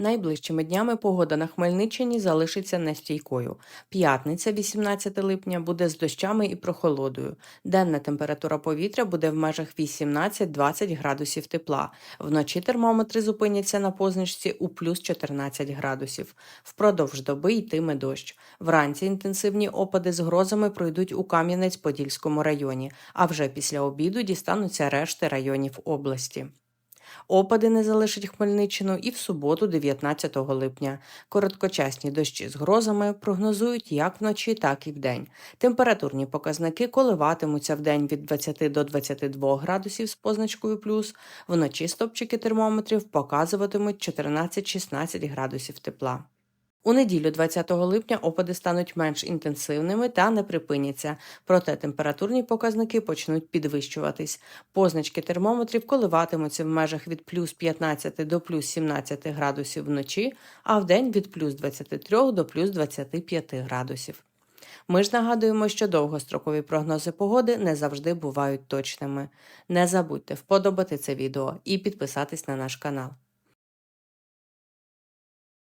Найближчими днями погода на Хмельниччині залишиться нестійкою. П'ятниця, 18 липня, буде з дощами і прохолодою. Денна температура повітря буде в межах 18-20 градусів тепла. Вночі термометри зупиняться на позначці у плюс 14 градусів. Впродовж доби йтиме дощ. Вранці інтенсивні опади з грозами пройдуть у Кам'янець-Подільському районі, а вже після обіду дістануться решти районів області. Опади не залишать Хмельниччину і в суботу, 19 липня. Короткочасні дощі з грозами прогнозують як вночі, так і вдень. Температурні показники коливатимуться вдень від 20 до 22 градусів з позначкою плюс. Вночі стопчики термометрів показуватимуть 14-16 градусів тепла. У неділю 20 липня опади стануть менш інтенсивними та не припиняться, проте температурні показники почнуть підвищуватись. Позначки термометрів коливатимуться в межах від плюс 15 до плюс 17 градусів вночі, а вдень від плюс 23 до плюс 25 градусів. Ми ж нагадуємо, що довгострокові прогнози погоди не завжди бувають точними. Не забудьте вподобати це відео і підписатись на наш канал.